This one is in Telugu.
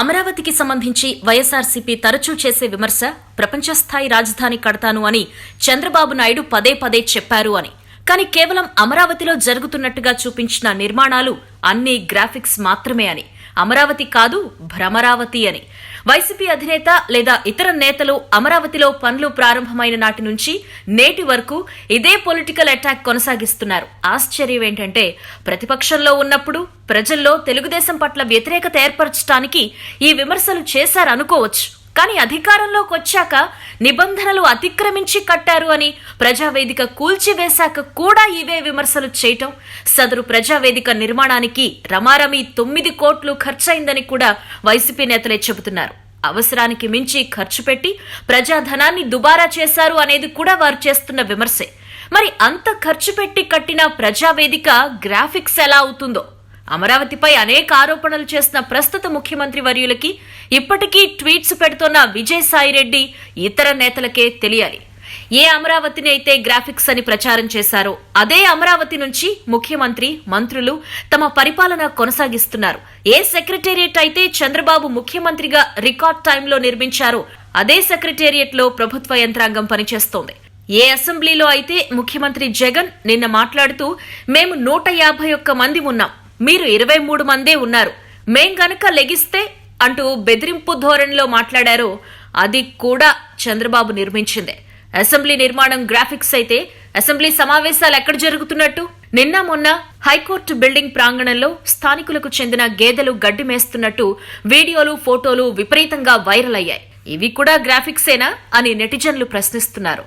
అమరావతికి సంబంధించి వైఎస్ఆర్సీపీ తరచూ చేసే విమర్శ ప్రపంచ స్థాయి రాజధాని కడతాను అని చంద్రబాబు నాయుడు పదే పదే చెప్పారు అని. కానీ కేవలం అమరావతిలో జరుగుతున్నట్టుగా చూపించిన నిర్మాణాలు అన్ని గ్రాఫిక్స్ మాత్రమే అని. అమరావతి కాదు భ్రమరావతి అని. వైసీపీ అధినేత లేదా ఇతర నేతలు అమరావతిలో పనులు ప్రారంభమైన నాటి నుంచి నేటి వరకు ఇదే పొలిటికల్ అటాక్ కొనసాగిస్తున్నారు. ఆశ్చర్యం ఏంటంటే ప్రతిపక్షంలో ఉన్నప్పుడు ప్రజల్లో తెలుగుదేశం పట్ల వ్యతిరేకత ఏర్పరచడానికి ఈ విమర్శలు చేశారనుకోవచ్చు. కానీ అధికారంలోకి వచ్చాక నిబంధనలు అతిక్రమించి కట్టారు అని ప్రజావేదిక కూల్చివేశాక కూడా ఇవే విమర్శలు చేయటం సదరు ప్రజావేదిక నిర్మాణానికి రమారమి తొమ్మిది కోట్లు ఖర్చయిందని కూడా వైసీపీ నేతలే చెబుతున్నారు. అవసరానికి మించి ఖర్చు పెట్టి ప్రజాధనాన్ని దుబారా చేశారు అనేది కూడా వారు చేస్తున్న విమర్శే. మరి అంత ఖర్చు పెట్టి కట్టిన ప్రజావేదిక గ్రాఫిక్స్ ఎలా అవుతుందో? అమరావతిపై అనేక ఆరోపణలు చేసిన ప్రస్తుత ముఖ్యమంత్రి వర్యులకి ఇప్పటికీ ట్వీట్స్ పెడుతున్న విజయసాయిరెడ్డి ఇతర నేతలకే తెలియాలి. ఏ అమరావతిని అయితే గ్రాఫిక్స్ అని ప్రచారం చేశారో అదే అమరావతి నుంచి ముఖ్యమంత్రి మంత్రులు తమ పరిపాలన కొనసాగిస్తున్నారు. ఏ సెక్రటేరియట్ అయితే చంద్రబాబు ముఖ్యమంత్రిగా రికార్డ్ టైంలో నిర్మించారో అదే సెక్రటేరియట్లో ప్రభుత్వ యంత్రాంగం పనిచేస్తోంది. ఏ అసెంబ్లీలో అయితే ముఖ్యమంత్రి జగన్ నిన్న మాట్లాడుతూ మేము నూట యాభై ఒక్క మంది ఉన్నాం. మీరు ఇరవై మూడు మందే ఉన్నారు. మేం గనక లెగిస్తే అంటూ బెదిరింపు ధోరణిలో మాట్లాడారు. అది కూడా చంద్రబాబు నిర్మించిందే. అసెంబ్లీ నిర్మాణం గ్రాఫిక్స్ అయితే అసెంబ్లీ సమావేశాలు ఎక్కడ జరుగుతున్నట్టు? నిన్న మొన్న హైకోర్టు బిల్డింగ్ ప్రాంగణంలో స్థానికులకు చెందిన గేదెలు గడ్డి మేస్తున్నట్టు వీడియోలు ఫోటోలు విపరీతంగా వైరల్ అయ్యాయి. ఇవి కూడా గ్రాఫిక్సేనా అని నెటిజన్లు ప్రశ్నిస్తున్నారు.